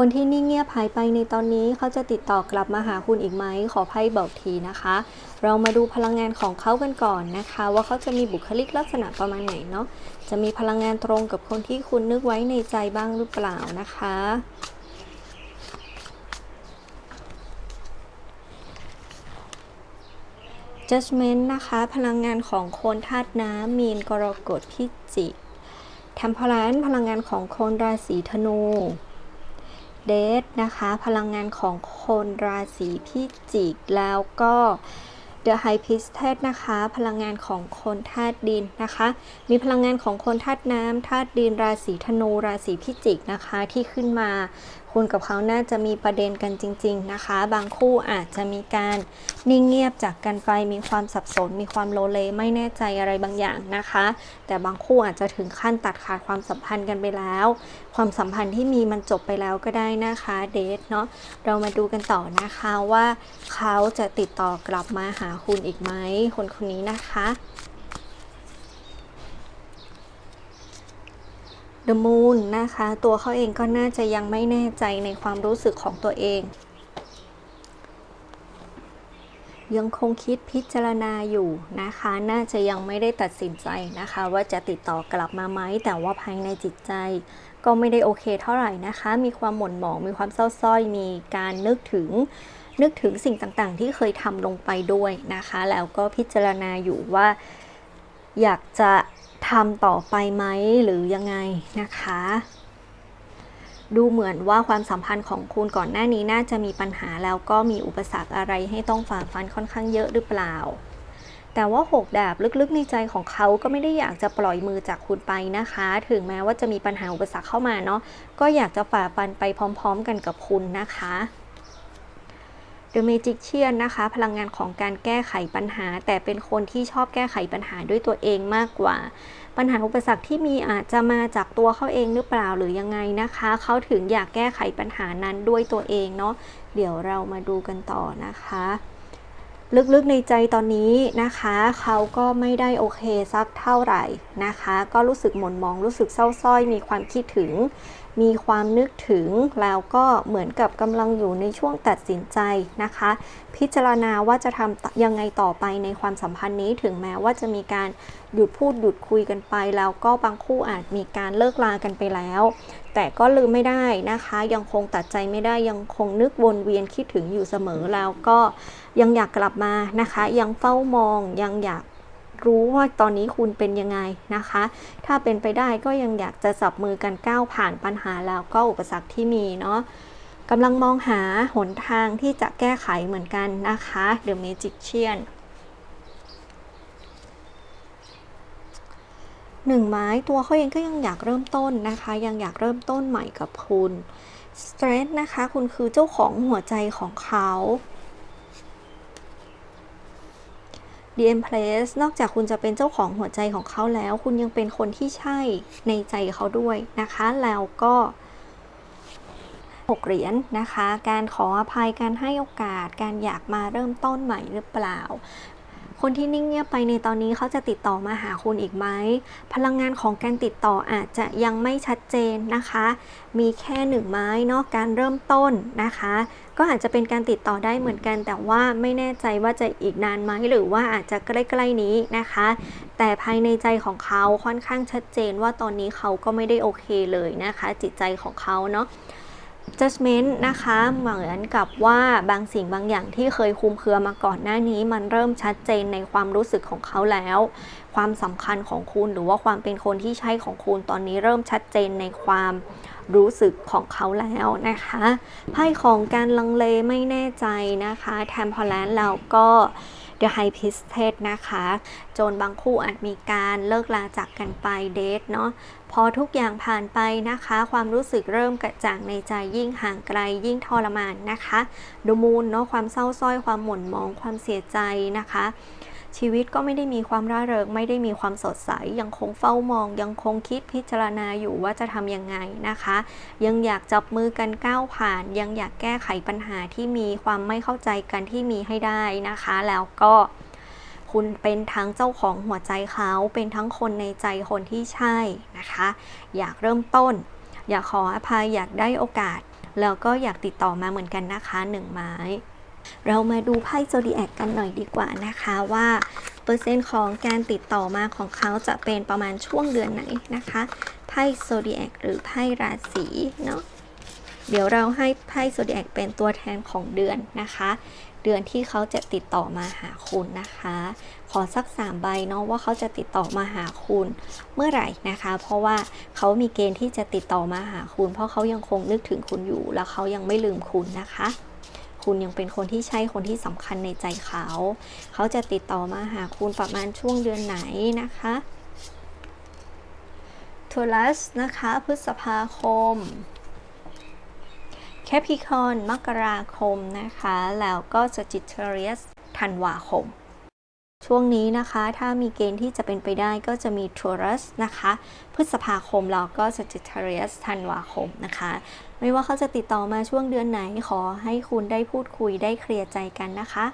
คนที่นิ่งเงียบหายไปในตอนนี้เขาจะติดต่อกลับมาหาคุณอีกไหมขอไพ่บอกทีนะคะ เรามาดูพลังงานของเขากันก่อนนะคะ ว่าเขาจะมีบุคลิกลักษณะประมาณไหนเนาะจะมีพลังงานตรงกับคนที่คุณนึกไว้ในใจบ้างหรือเปล่านะคะ judgment นะคะ พลังงานของคนธาตุน้ำมีนกรกฎพิจิก temperance พลังงานของคนราศีธนู เดทนะคะ พลังงานของคนราศีพิจิก แล้วก็ The High Priestess นะคะ พลังงานของคนธาตุดินนะคะ มีพลังงานของคนธาตุน้ำธาตุดินราศีธนูราศีพิจิกนะคะที่ขึ้นมา คุณกับเขาน่าจะมีประเด็นกันจริง ๆ นะคะ บางคู่อาจจะมีการนิ่งเงียบจากกันไป มีความสับสน มีความโลเลไม่แน่ใจอะไรบางอย่างนะคะ แต่บางคู่อาจจะถึงขั้นตัดขาดความสัมพันธ์กันไปแล้ว ความสัมพันธ์ที่มีมันจบไปแล้วก็ได้นะคะเดทเนาะเรามาดูกันต่อนะคะว่าเขาจะติดต่อกลับมาหาคุณอีกไหมคนคนนี้นะคะ The Moon นะคะ ตัวเขาเองก็น่าจะยังไม่แน่ใจในความรู้สึกของตัวเอง ยังคงคิดพิจารณาอยู่นะคะ น่าจะยังไม่ได้ตัดสินใจนะคะ ว่าจะติดต่อกลับมาไหม แต่ว่าภายในจิตใจ ก็ไม่ได้โอเคเท่าไหร่นะคะ มีความหม่นหมอง มีความเศร้าส้อย มีการนึกถึงนึกถึงสิ่งต่างๆ ที่เคยทำลงไปด้วยนะคะ แล้วก็พิจารณาอยู่ว่าอยากจะ ทำต่อไปไหมหรือยังไงนะคะ ดูเหมือนว่าความสัมพันธ์ของคุณก่อนหน้านี้น่าจะมีปัญหาแล้วก็มีอุปสรรคอะไรให้ต้องฝ่าฟันค่อนข้างเยอะหรือเปล่า แต่ว่าหกดาบลึกๆในใจของเขาก็ไม่ได้อยากจะปล่อยมือจากคุณไปนะคะ ถึงแม้ว่าจะมีปัญหาอุปสรรคเข้ามาเนาะก็อยากจะฝ่าฟันไปพร้อม ๆ กันกับคุณนะคะ The Magician นะคะ พลังงานของการแก้ไขปัญหา แต่เป็นคนที่ชอบแก้ไขปัญหาด้วยตัวเองมากกว่า ปัญหาอุปสรรคที่มีอาจจะมาจากตัวเขาเองหรือเปล่าหรือยังไงนะคะ เขาถึงอยากแก้ไขปัญหานั้นด้วยตัวเองเนาะเดี๋ยวเรามาดูกันต่อนะคะ ลึกๆในใจตอนนี้นะคะ เขาก็ไม่ได้โอเคสักเท่าไหร่นะคะ ก็รู้สึกหม่นมองรู้สึกเศร้าส้อยมีความคิดถึง มีความนึกถึงแล้วก็เหมือนกับกำลังอยู่ในช่วงตัดสินใจนะคะ พิจารณาว่าจะทำยังไงต่อไปในความสัมพันธ์นี้ถึงแม้ว่าจะมีการหยุดพูดหยุดคุยกันไป แล้วก็บางคู่อาจมีการเลิกลากันไปแล้ว แต่ก็ลืมไม่ได้นะคะ ยังคงตัดใจไม่ได้ยังคงนึกวนเวียนคิดถึงอยู่เสมอแล้วก็ยังอยากกลับมานะคะ ยังเฝ้ามองยังอยาก รู้ว่าตอนนี้คุณเป็นยังไงนะคะ ถ้าเป็นไปได้ก็ยังอยากจะจับมือกันก้าวผ่านปัญหาแล้วก็อุปสรรคที่มีเนาะกำลังมองหาหนทางที่จะแก้ไขเหมือนกันนะคะ The Magician หนึ่งไม้ตัวเขาเองก็ยังอยากเริ่มต้นนะคะ ยังอยากเริ่มต้นใหม่กับคุณ Strength นะคะ คุณคือเจ้าของหัวใจของเขา d m p l a c e นอกจากคุณจะเป็นเจ้าของหัวใจของเขาแล้ว คุณยังเป็นคนที่ใช่ในใจเขาด้วยนะคะ แล้วก็หกเหรียญนะคะ การขออภัยการให้โอกาส การอยากมาเริ่มต้นใหม่หรือเปล่า คนที่นิ่งเงียบไปในตอนนี้เขาจะติดต่อมาหาคุณอีกไหม พลังงานของการติดต่ออาจจะยังไม่ชัดเจนนะคะ มีแค่หนึ่งไม้เนาะการเริ่มต้นนะคะ ก็อาจจะเป็นการติดต่อได้เหมือนกัน แต่ว่าไม่แน่ใจว่าจะอีกนานไหมหรือว่าอาจจะใกล้ๆนี้นะคะ แต่ภายในใจของเขาค่อนข้างชัดเจนว่าตอนนี้เขาก็ไม่ได้โอเคเลยนะคะ จิตใจของเขาเนาะ judgment นะคะเหมือนกับว่าบางสิ่งบางอย่างที่เคยคุมเครือมาก่อนหน้านี้ มันเริ่มชัดเจนในความรู้สึกของเขาแล้ว ความสำคัญของคุณหรือว่าความเป็นคนที่ใช่ของคุณตอนนี้เริ่มชัดเจนในความรู้สึกของเขาแล้วนะคะไพ่ของการลังเลไม่แน่ใจนะคะแทมพอลแลนแล้วก็ The High Priestess นะคะ จนบางคู่อาจมีการเลิกลาจากกันไปเดทเนาะพอทุกอย่างผ่านไปนะคะ ความรู้สึกเริ่มกระจ่างในใจยิ่งห่างไกลยิ่งทรมานนะคะดูมูลเนาะความเศร้าส้อยความหม่นมองความเสียใจนะคะ ชีวิตก็ไม่ได้มีความร่าเริงไม่ได้มีความสดใส ยังคงเฝ้ามอง ยังคงคิดพิจารณาอยู่ว่าจะทำยังไงนะคะ ยังอยากจับมือกันก้าวผ่าน ยังอยากแก้ไขปัญหาที่มีความไม่เข้าใจกันที่มีให้ได้นะคะ แล้วก็คุณเป็นทั้งเจ้าของหัวใจเขาเป็นทั้งคนในใจคนที่ใช่นะคะ อยากเริ่มต้น อยากขออภัยอยากได้โอกาส แล้วก็อยากติดต่อมาเหมือนกันนะคะหนึ่งไม้ เรามาดูไพ่โซดีแอคกันหน่อยดีกว่านะคะว่าเปอร์เซ็นต์ของการติดต่อมาของเขาจะเป็นประมาณช่วงเดือนไหนนะคะไพ่โซดีแอคหรือไพ่ราศีเนาะเดี๋ยวเราให้ไพ่โซดีแอคเป็นตัวแทนของเดือนนะคะ เดือนที่เขาจะติดต่อมาหาคุณนะคะ ขอสักสามใบเนาะว่าเขาจะติดต่อมาหาคุณเมื่อไหร่นะคะ เพราะว่าเขามีเกณฑ์ที่จะติดต่อมาหาคุณ เพราะเขายังคงนึกถึงคุณอยู่ แล้วเขายังไม่ลืมคุณนะคะ คุณยังเป็นคนที่ใช่คนที่สำคัญในใจเขา เขาจะติดต่อมาหาคุณประมาณช่วงเดือนไหนนะคะทัลัสนะคะ พฤษภาคมแคปิคอนมกราคมนะคะ แล้วก็สจิตเทเรียสธันวาคม ช่วงนี้นะคะ ถ้ามีเกณฑ์ที่จะเป็นไปได้ก็จะมีทัวรัสนะคะ พฤษภาคมแล้วก็สจิเทเรียสธันวาคมนะคะ ไม่ว่าเขาจะติดต่อมาช่วงเดือนไหนขอให้คุณได้พูดคุยได้เคลียร์ใจกันนะคะ